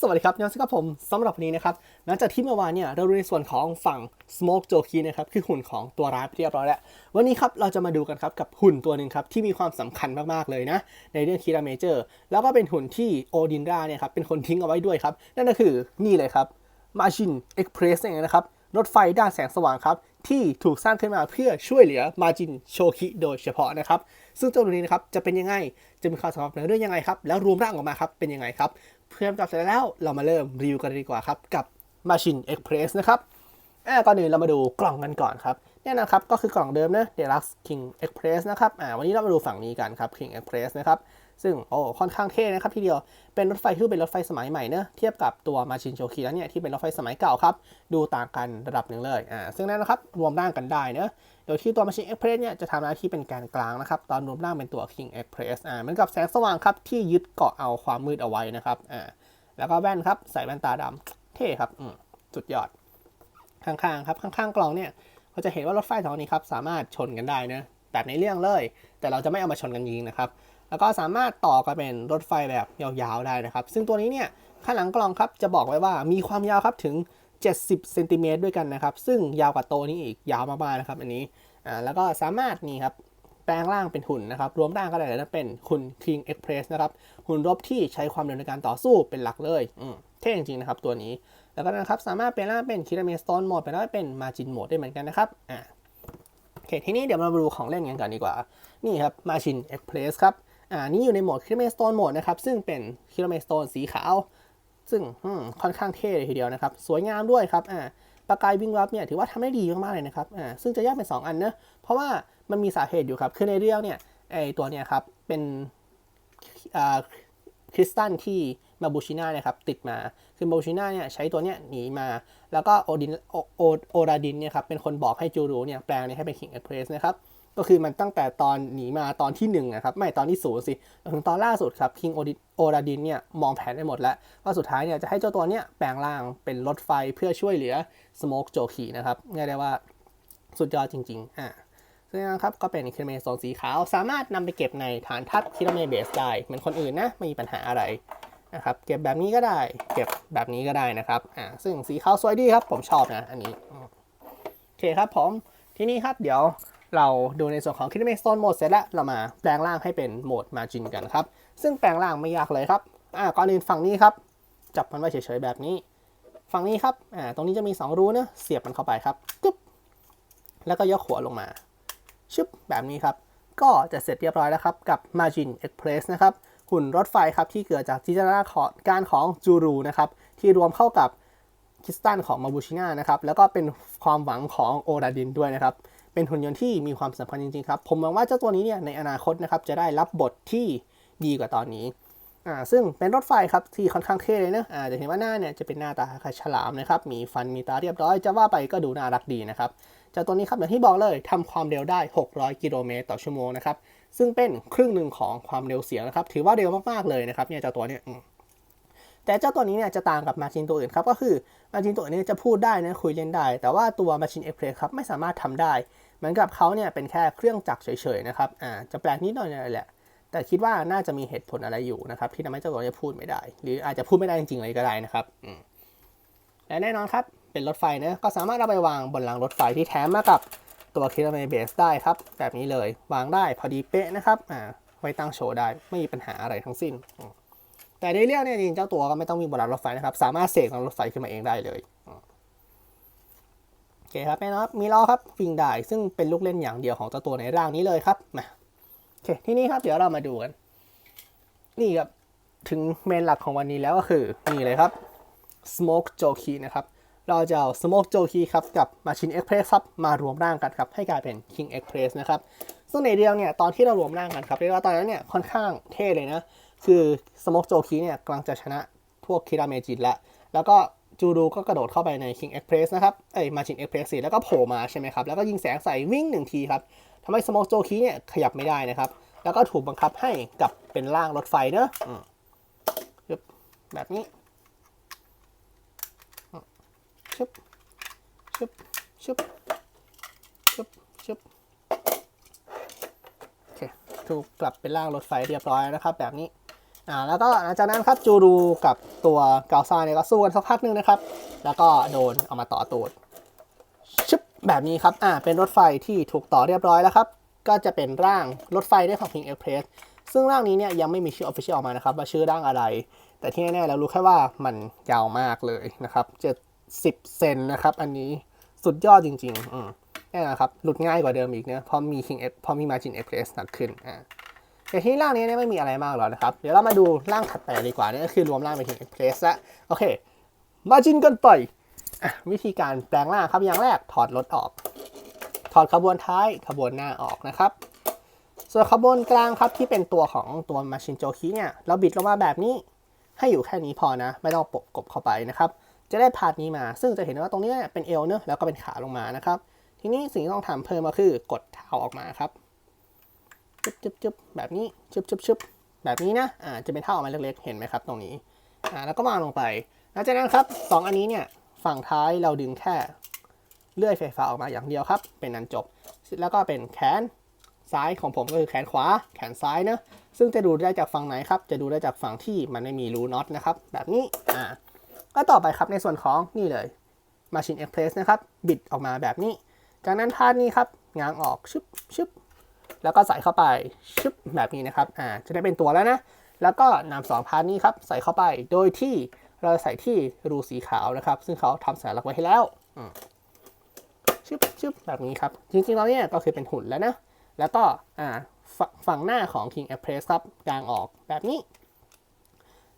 สวัสดีครับยอนสกับผมสำหรับวันนี้นะครับหลังจากที่เมื่อวานเนี่ยเราดูในส่วนของฝั่ง Smoke j o k i นะครับคือหุ่นของตัวร้ายไปเรียบร้อยแล้ว วันนี้ครับเราจะมาดูกันครับกับหุ่นตัวหนึ่งครับที่มีความสำคัญมากๆเลยนะ ในเรื่องคีราเมเจอร์แล้วก็เป็นหุ่นที่โอดินราเนี่ยครับเป็นคนทิ้งเอาไว้ด้วยครับ นั่นก็คือนี่เลยครับ Machine Express นั่เองนะครับ รถไฟด้านแสงสว่างครับ ที่ถูกสร้างขึ้นมาเพื่อช่วยเหลือมาจินโชคิโดยเฉพาะนะครับ ซึ่งเจ้าตัวนี้นะครับจะเป็นยังไง จะมีความสำคัญในเรื่องยังไงครับ แล้วรวมร่างออกมาครับเป็นยังไงครับ เพื่อจับเสร็จแล้วเรามาเริ่มรีวิวกันดีกว่าครับกับมาชินเอ็กเพรสนะครับอ่าก่อนอื่นเรามาดูกล่องกันก่อนครับ เนี่ยนะครับ ก็คือกล่องเดิมนะ Deluxe King Express นะครับอ่าวันนี้เรามาดูฝั่งนี้กันครับ King Express นะครับ ซึ่งโอ้ค่อนข้างเท่นะครับทีเดียวเป็นรถไฟที่เป็นรถไฟสมัยใหม่เนะเทียบกับตัวมาชินโชคีแล้วเนี่ยที่เป็นรถไฟสมัยเก่าครับ ดูต่างกันระดับหนึ่งเลยอ่าซึ่งนั่นนะครับ รวมร่างกันได้เนะโดยที่ตัวมาชินเอ็กเพรสเนี่ยจะทำหน้าที่เป็นแกนกลางนะครับ ตอนรวมร่างเป็นตัว King Express อ่าเหมือนกับแสงสว่างครับที่ยึดเกาะเอาความมืดเอาไว้นะครับอ่าแล้วก็แว่นครับใส่แว่นตาดำเท่ครับอืมสุดยอดข้างๆครับข้างๆกล่องเนี่ย เราจะเห็นว่ารถไฟสองนี้ครับสามารถชนกันได้นะแบบในเรื่องเลย แต่เราจะไม่เอามาชนกันยิงนะครับแล้วก็สามารถต่อกันเป็นรถไฟแบบยาวๆได้นะครับ ซึ่งตัวนี้เนี่ยข้างหลังกล่องครับจะบอกไว้ว่ามีความยาวครับถึง 70เซนติเมตรด้วยกันนะครับ ซึ่งยาวกว่าโตนี้อีกยาวมากๆนะครับ อันนี้อ่าแล้วก็สามารถนี่ครับแปลงร่างเป็นหุ่นนะครับ รวมร่างก็ได้เลยนะเป็นหุ่น King Express นะครับ หุ่นรบที่ใช้ความเร็วในการต่อสู้เป็นหลักเลยอืม ท่จริงๆนะครับตัวนี้ แล้วก็นะครับสามารถเปลี่ยนร่างเป็นคิราเมสโตนโหมดไปแล้วเป็นมาจินโหมดได้เหมือนกันนะครับอ่าโอเคทีนี้เดี๋ยวเรามาดูของเล่นกันก่อนดีกว่า นี่ครับมาชินเอ็กเพรสครับอ่านี่อยู่ในโหมดคิราเมสโตนโหมดนะครับซึ่งเป็นคิราเมสโตนสีขาว ซึ่งค่อนข้างเท่เลยทีเดียวนะครับสวยงามด้วยครับอ่าประกายวิ่งวับเนี่ยถือว่าทำได้ดีมากๆเลยนะครับอ่าซึ่งจะแยกเป็น 2 อันเนะเพราะว่ามันมีสาเหตุอยู่ครับคือในเรื่องเนี่ยไอตัวเนี่ยครับเป็นอ่า คริสตันที่มาบูชิน่านี่ยครับติดมา คือมาบูชิน่าเนี่ยใช้ตัวเนี้ยหนีมา แล้วก็โอดินโอโอโอราดินเนี่ยครับเป็นคนบอกให้จูรูเนี่ยแปลงเนี่ยให้เป็นคิงเอ็กเพรสนะครับก็คือมันตั้งแต่ตอนหนีมาตอนที่หนึ่งนะครับไม่ตอนที่ศูนย์สิถึงตอนล่าสุดครับคิงโอดิโอราดินเนี่ยมองแผนได้หมดแล้ว ว่าสุดท้ายเนี่ยจะให้เจ้าตัวเนี่ยแปลงร่างเป็นรถไฟเพื่อช่วยเหลือสโมกโจคีนะครับเรียกได้ว่าสุดยอดจริงๆอ่า ซึ่งนะครับก็เป็นคิโลเมตรโซนสีขาว สามารถนำไปเก็บในฐานทัพคิโลเมตรเบสได้เหมือนคนอื่นนะไม่มีปัญหาอะไรนะครับเก็บแบบนี้ก็ได้ เก็บแบบนี้ก็ได้นะครับอ่าซึ่งสีขาวสวยดีครับ ผมชอบนะอันนี้โอเคครับผมทีนี้ครับเดี๋ยวเราดูในส่วนของคิโลเมตรโซนโหมดเสร็จแล้วเรามาแปลงร่างให้เป็นโหมดมาจินกันครับ ซึ่งแปลงร่างไม่ยากเลยครับอ่าก่อนอื่นฝั่งนี้ครับ จับมันไว้เฉยๆแบบนี้ ฝั่งนี้ครับอ่าตรงนี้จะมีสองรูนะเสียบมันเข้าไปครับกึ๊บแล้วก็ยกหัวลงมา ชึบแบบนี้ครับ ก็จะเสร็จเรียบร้อยแล้วครับ กับ Margin Express นะครับหุ่นรถไฟครับที่เกิดจากจินตนาการของจูรูนะครับที่รวมเข้ากับคิสตันของมาบูชิน่านะครับแล้วก็เป็นความหวังของโอราดินด้วยนะครับเป็นหุ่นยนต์ที่มีความสำคัญจริงๆครับผมมองว่าเจ้าตัวนี้เนี่ยในอนาคตนะครับจะได้รับบทที่ดีกว่าตอนนี้อ่าซึ่งเป็นรถไฟครับที่ค่อนข้างเท่เลยนะอ่าจะเห็นว่าหน้าเนี่ยจะเป็นหน้าตาคล้ายฉลามนะครับมีฟันมีตาเรียบร้อยจะว่าไปก็ดูน่ารักดีนะครับ จากตัวนี้ครับอย่างที่บอกเลยทำความเร็วได้ 600 กิโลเมตรต่อชั่วโมงนะครับซึ่งเป็นครึ่งหนึ่งของความเร็วเสียงนะครับถือว่าเร็วมากๆเลยนะครับเนี่ยเจ้าตัวเนี่ยแต่เจ้าตัวนี้เนี่ยจะต่างกับมาชินตัวอื่นครับ ก็คือมาชินตัวอื่นเนี่ยจะพูดได้นะคุยเล่นได้ แต่ว่าตัวมาชินเอ็กเพรสครับไม่สามารถทำได้ เหมือนกับเขาเนี่ยเป็นแค่เครื่องจักรเฉยๆนะครับอ่าจะแปลกนิดหน่อยแหละ แต่คิดว่าน่าจะมีเหตุผลอะไรอยู่นะครับที่ทำให้เจ้าตัวนี้พูดไม่ได้ หรืออาจจะพูดไม่ได้จริงๆเลยก็ได้นะครับและแน่นอนครับ เป็นรถไฟนะก็สามารถเอาไปวางบนรางรถไฟที่แถมมากับตัวคิลเมเบสได้ครับ แบบนี้เลยวางได้พอดีเป๊ะนะครับอ่าไว้ตั้งโชว์ได้ไม่มีปัญหาอะไรทั้งสิ้นอืมแต่ในเรื่องเนี่ยจริงเจ้าตัวก็ไม่ต้องมีบนรางรถไฟนะครับ สามารถเสกรางรถไฟขึ้นมาเองได้เลยอืมโอเคครับแน่นอนครับมีล้อครับฟิงได้ซึ่งเป็นลูกเล่นอย่างเดียวของเจ้าตัวในร่างนี้เลยครับมาโอเคที่นี้ครับเดี๋ยวเรามาดูกัน นี่ครับถึงเมนหลักของวันนี้แล้วก็คือนี่เลยครับ Smoke Jockey นะครับ เราจะเอา Smoke Jockey ครับกับ Machine Express ครับมารวมร่างกันครับให้กลายเป็น King Express นะครับซึ่งในเดียวเนี่ยตอนที่เรารวมร่างกันครับเรียกว่าตอนนั้นเนี่ยค่อนข้างเท่เลยนะคือ Smoke Jockey เนี่ยกำลังจะชนะพวกคิราเมจินแล้วแล้วก็จูดูก็กระโดดเข้าไปใน King Express นะครับ เอ้ย Machine Express สิแล้วก็โผล่มาใช่ไหมครับ แล้วก็ยิงแสงใส่วิ่งหนึ่งทีครับทำให้สโมกโจคีเนี่ยขยับไม่ได้นะครับ แล้วก็ถูกบังคับให้กลับเป็นร่างรถไฟเนอะแบบนี้ ชึบชึบชึบชึบชึบโอเคถูกกลับเป็นร่างรถไฟเรียบร้อยนะครับ แบบนี้อ่าแล้วก็หลังจากนั้นครับจูรูกับตัวเกาซาเนี่ยก็สู้กันสักพักหนึ่งนะครับ แล้วก็โดนเอามาต่อตูดชึบแบบนี้ครับอ่าเป็นรถไฟที่ถูกต่อเรียบร้อยแล้วครับก็จะเป็นร่างรถไฟได้ของพิงเอ็กเพรสซึ่งร่างนี้เนี่ยยังไม่มีชื่อออฟฟิเชียลออกมานะครับว่าชื่อร่างอะไร แต่ที่แน่ๆเรารู้แค่ว่ามันยาวมากเลยนะครับจะ 10 เซนนะครับ อันนี้สุดยอดจริงๆอืมนี่นะครับ หลุดง่ายกว่าเดิมอีกเนี่ะพอมี King F พอมี Margin F S หนักขึ้นอ่าแต่ที่ล่างนี้เนี่ยไม่มีอะไรมากหรอกนะครับ เดี๋ยวเรามาดูล่างถัดไปดีกว่านี่ก็คือรวมล่างไป็นเ King F S ละโอเค Margin กันไปวิธีการแปลงล่างครับอย่างแรกถอดรถออก ถอดขบวนท้ายขบวนหน้าออกนะครับ ส่วนขบวนกลางครับที่เป็นตัวของตัวมาชินโจคีเนี่ยเราบิดลงมาแบบนี้ให้อยู่แค่นี้พอนะ ไม่ต้องปกกบเข้าไปนะครับ จะได้พาร์ทนี้มา ซึ่งจะเห็นว่าตรงนี้เป็นเอวเนอะแล้วก็เป็นขาลงมานะครับ ทีนี้สิ่งที่ต้องทำเพิ่มก็คือกดเท้าออกมาครับจึ๊บจึ๊บจึ๊บแบบนี้ชึบชึบชึบแบบนี้นะอ่าจะเป็นเท่าออกมาเล็กๆ เห็นไหมครับ ตรงนี้อ่าแล้วก็วางลงไปหลังจากนั้นครับสองอันนี้เนี่ยฝั่งท้ายเราดึงแค่เลื่อยไฟฟ้าออกมาอย่างเดียวครับ เป็นนันจบ แล้วก็เป็นแขนซ้ายของผมก็คือแขนขวา แขนซ้ายนะซึ่งจะดูได้จากฝั่งไหนครับ จะดูได้จากฝั่งที่มันไม่มีรูน็อตนะครับ แบบนี้ อ่า ก็ต่อไปครับในส่วนของนี่เลย Machine Express นะครับ บิดออกมาแบบนี้ จากนั้นพาดนี้ครับง้างออกชึบชึบแล้วก็ใส่เข้าไปชึบแบบนี้นะครับอ่าจะได้เป็นตัวแล้วนะ แล้วก็นำสองพาร์ทนี้ครับใส่เข้าไปโดยที่เราใส่ที่รูสีขาวนะครับ ซึ่งเขาทำสัญลักษณ์ไว้ให้แล้วชึบชึบแบบนี้ครับ จริงๆแล้วเนี่ยก็คือเป็นหุ่นแล้วนะ แล้วก็อ่าฝั่งหน้าของ King Express ครับกลางออกแบบนี้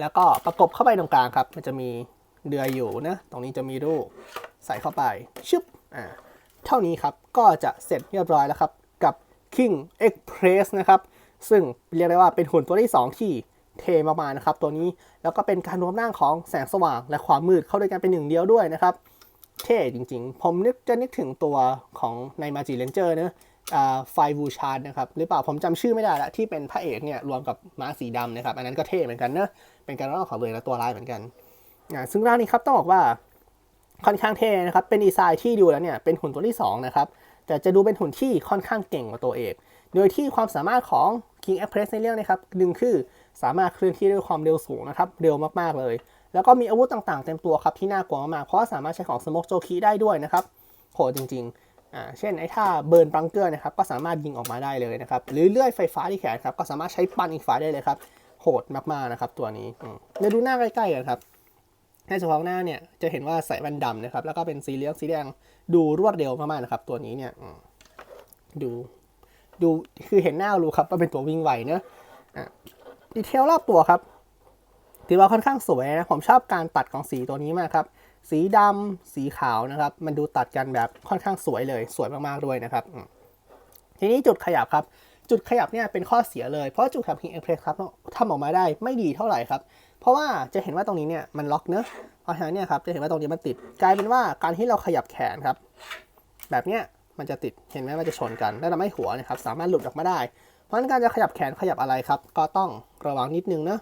แล้วก็ประกบเข้าไปตรงกลางครับ มันจะมี เดือยอยู่นะ ตรงนี้จะมีรูปใส่เข้าไป ชึบ อ่า เท่านี้ครับ ก็จะเสร็จเรียบร้อยแล้วครับ กับ King Express นะครับ ซึ่งเรียกได้ว่าเป็นหุ่นตัวที่ 2 ที่เทมากๆนะครับ ตัวนี้ แล้วก็เป็นการรวมร่างของแสงสว่างและความมืดเข้าด้วยกันเป็นหนึ่งเดียวด้วยนะครับ เท่จริงๆ ผมนึกจะนึกถึงตัวของใน Magi Ranger เนอะอ่าไฟวูชาร์ดนะครับ หรือเปล่าผมจำชื่อไม่ได้ละที่เป็นพระเอกเนี่ยรวมกับม้าสีดำนะครับ อันนั้นก็เท่เหมือนกันเนอะเป็นการร่างของเองและตัวร้ายเหมือนกัน ซึ่งร่างนี้ครับต้องบอกว่าค่อนข้างเท่นะครับ เป็นดีไซน์ที่ดูแล้วเนี่ยเป็นหุ่นตัวที่2นะครับ แต่จะดูเป็นหุ่นที่ค่อนข้างเก่งกว่าตัวเอก โดยที่ความสามารถของ King Express ในเรื่องนะครับหนึ่งคือสามารถเคลื่อนที่ด้วยความเร็วสูงนะครับ เร็วมากๆเลย แล้วก็มีอาวุธต่างๆเต็มตัวครับที่น่ากลัวมากๆเพราะสามารถใช้ของ Smoke Joki ได้ด้วยนะครับโหดจริงๆอ่าเช่นไอ้ท่าเบิร์นบังเกอร์นะครับก็สามารถยิงออกมาได้เลยนะครับ หรือเลื่อยไฟฟ้าที่แขนครับก็สามารถใช้ปั่นอีกฝ่ายได้เลยครับโหดมากๆนะครับตัวนี้อืมเดี๋ยวดูหน้าใกล้ๆกันครับ ในเฉพาะหน้าเนี่ยจะเห็นว่าใส่แว่นดำนะครับ แล้วก็เป็นสีเหลืองสีแดงดูรวดเร็วมากๆนะครับ ตัวนี้เนี่ยดูดูคือเห็นหน้ารู้ครับว่าเป็นตัววิ่งไวเนอะอะดีเทลรอบตัวครับถือว่าค่อนข้างสวยนะ ผมชอบการตัดของสีตัวนี้มากครับ สีดำสีขาวนะครับ มันดูตัดกันแบบค่อนข้างสวยเลย สวยมากๆด้วยนะครับ ทีนี้จุดขยับครับ จุดขยับเนี่ยเป็นข้อเสียเลย เพราะจุดขยับ King Express ครับทำออกมาได้ไม่ดีเท่าไหร่ครับ เพราะว่าจะเห็นว่าตรงนี้เนี่ยมันล็อกเนอะเพราะฉะนั้นเนี่ยครับจะเห็นว่าตรงนี้มันติด กลายเป็นว่าการที่เราขยับแขนครับ แบบเนี้ยมันจะติดเห็นไหมมันจะชนกันแล้วทำให้หัวนะครับสามารถหลุดออกมาได้ เพราะฉะนั้นการจะขยับแขนขยับอะไรครับ ก็ต้องระวังนิดนึงเนอะ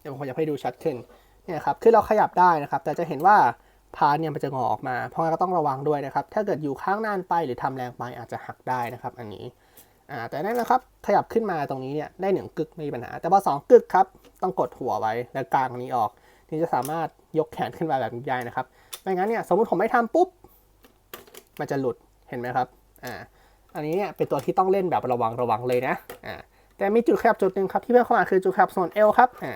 เดี๋ยวผมขยับให้ดูชัดขึ้นเนี่ยครับคือเราขยับได้นะครับ แต่จะเห็นว่าพาร์ทเนี่ยมันจะงอออกมา เพราะงั้นก็ต้องระวังด้วยนะครับ ถ้าเกิดอยู่ข้างนานไปหรือทำแรงไปอาจจะหักได้นะครับ อันนี้ อ่าแต่นั่นนะครับขยับขึ้นมาตรงนี้เนี่ยได้หนึ่งกึกไม่มีปัญหา แต่พอสองกึกครับต้องกดหัวไว้แล้วกางนี้ออกถึงจะสามารถยกแขนขึ้นมาแบบนี้ได้นะครับไม่งั้นเนี่ยสมมติผมไม่ทำปุ๊บมันจะหลุดเห็นไหมครับอ่าอันนี้เนี่ยเป็นตัวที่ต้องเล่นแบบระวังระวังเลยนะอ่าแต่มีจุดขยับจุดหนึ่งครับที่เพิ่มเข้ามาคือจุดขยับโซนเอวครับอ่า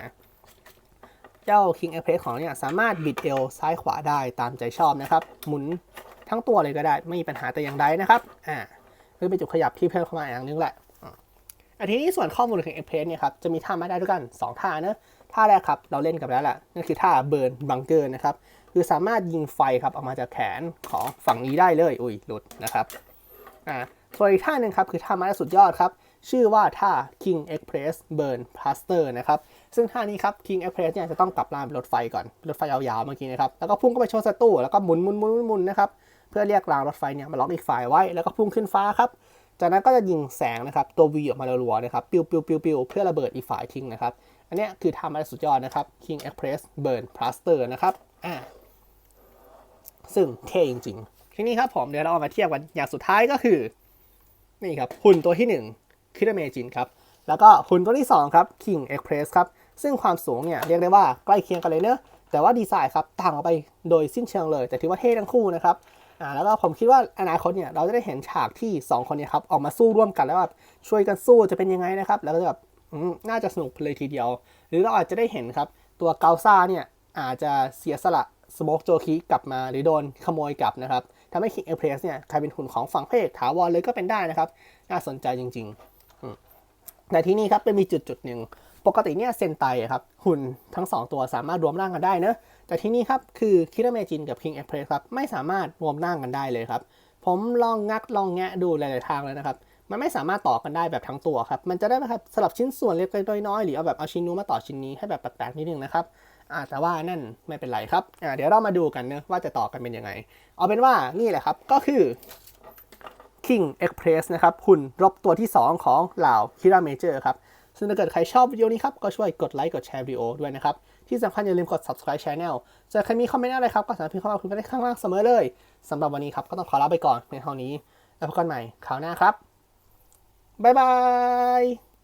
เจ้า King Express ของเราเนี่ยสามารถบิดเอวซ้ายขวาได้ตามใจชอบนะครับ หมุนทั้งตัวเลยก็ได้ไม่มีปัญหาแต่อย่างใดนะครับอ่า คือเป็นจุดขยับที่เพิ่มเข้ามาอย่างนึงแหละอันทีนี้ส่วนข้อมูลของ Express เนี่ยครับจะมีท่ามาได้ด้วยกัน 2 ท่าเนะท่าแรกครับเราเล่นกันไปแล้วแหละนั่นคือท่าเบิร์นบังเกอร์นะครับคือสามารถยิงไฟครับออกมาจากแขนของฝั่งนี้ได้เลยอุ้ยหลุดนะครับอ่าส่วนอีกท่าหนึ่งครับคือท่ามาได้สุดยอดครับชื่อว่าท่า King Express Burn Plaster นะครับ ซึ่งท่านี้ครับ King Express เนี่ยจะต้องกลับลานรถไฟก่อน รถไฟยาวๆเมื่อกี้นะครับ แล้วก็พุ่งเข้าไปชนศัตรูแล้วก็หมุนหมุนหมุนหมุนนะครับ พื่อเรียกรางรถไฟเนี่ยมาล็อกอีกฝ่ายไว้แล้วก็พุ่งขึ้นฟ้าครับ จากนั้นก็จะยิงแสงนะครับตัว V ออกมารัวๆนะครับปิวปิวปิวปิวเพื่อระเบิดอีกฝ่ายทิ้งนะครับ อันนี้คือทำอะไรสุดยอดนะครับ King Express Burn Plaster นะครับอ่าซึ่งเท่จริงๆ ทีนี้ครับผมเดี๋ยวเราเอามาเทียบกันอย่างสุดท้ายก็คือ นี่ครับหุ่นตัวที่1คือเมจินครับแล้วก็หุ่นตัวที่2ครับ King Express ครับซึ่งความสูงเนี่ยเรียกได้ว่าใกล้เคียงกันเลยเนอะแต่ว่าดีไซน์ครับต่างออกไปโดยสิ้นเชิงเลย แต่ถือว่าเท่ทั้งคู่นะครับ อ่าแล้วก็ผมคิดว่าอนาคตเนี่ยเราจะได้เห็นฉากที่ 2 คนเนี่ยครับออกมาสู้ร่วมกันแล้วแบบช่วยกันสู้จะเป็นยังไงนะครับ แล้วก็จะแบบน่าจะสนุกเลยทีเดียว หรือเราอาจจะได้เห็นครับ ตัวเกาซ่าเนี่ยอาจจะเสียสละสโมกโจคีกลับมาหรือโดนขโมยกลับนะครับทำให้ King Express เนี่ยกลายเป็นหุ่นของฝั่งพระเอกถาวรเลยก็เป็นได้นะครับ น่าสนใจจริง ๆ แต่ที่นี่ครับเป็นมีจุดจุดหนึ่ง ปกติเนี่ยเซนไตอะครับหุ่นทั้ง 2 ตัวสามารถรวมร่างกันได้นะแต่ที่นี่ครับคือคิราเมจินกับ King Express ครับไม่สามารถรวมร่างกันได้เลยครับผมลองงัดลองแงะดูหลาย ๆ ทางแล้วนะครับมันไม่สามารถต่อกันได้แบบทั้งตัวครับ มันจะได้แบบสลับชิ้นส่วนเล็กๆน้อยๆหรือเอาแบบเอาชิ้นนู้นมาต่อชิ้นนี้ให้แบบแปลกๆนิดนึงนะครับอ่าแต่ว่านั่นไม่เป็นไรครับอ่าเดี๋ยวเรามาดูกันเนอะว่าจะต่อกันเป็นยังไง เอาเป็นว่านี่แหละครับก็คือ King Express นะครับหุ่นรบตัวที่ 2 ของเหล่า Kira Major ครับ ซึ่งถ้าเกิดใครชอบวิดีโอนี้ครับ ก็ช่วยกดไลค์กดแชร์วิดีโอด้วยนะครับ ที่สำคัญอย่าลืมกด subscribe channel จะใครมีคอมเมนต์อะไรครับ ก็สามารถพิมพ์เข้ามาคุยกันได้ข้างล่างเสมอเลยสำหรับวันนี้ครับ ก็ต้องขอลาไปก่อนในเท่านี้ แล้วพบกันใหม่คราวหน้าครับบ๊ายบาย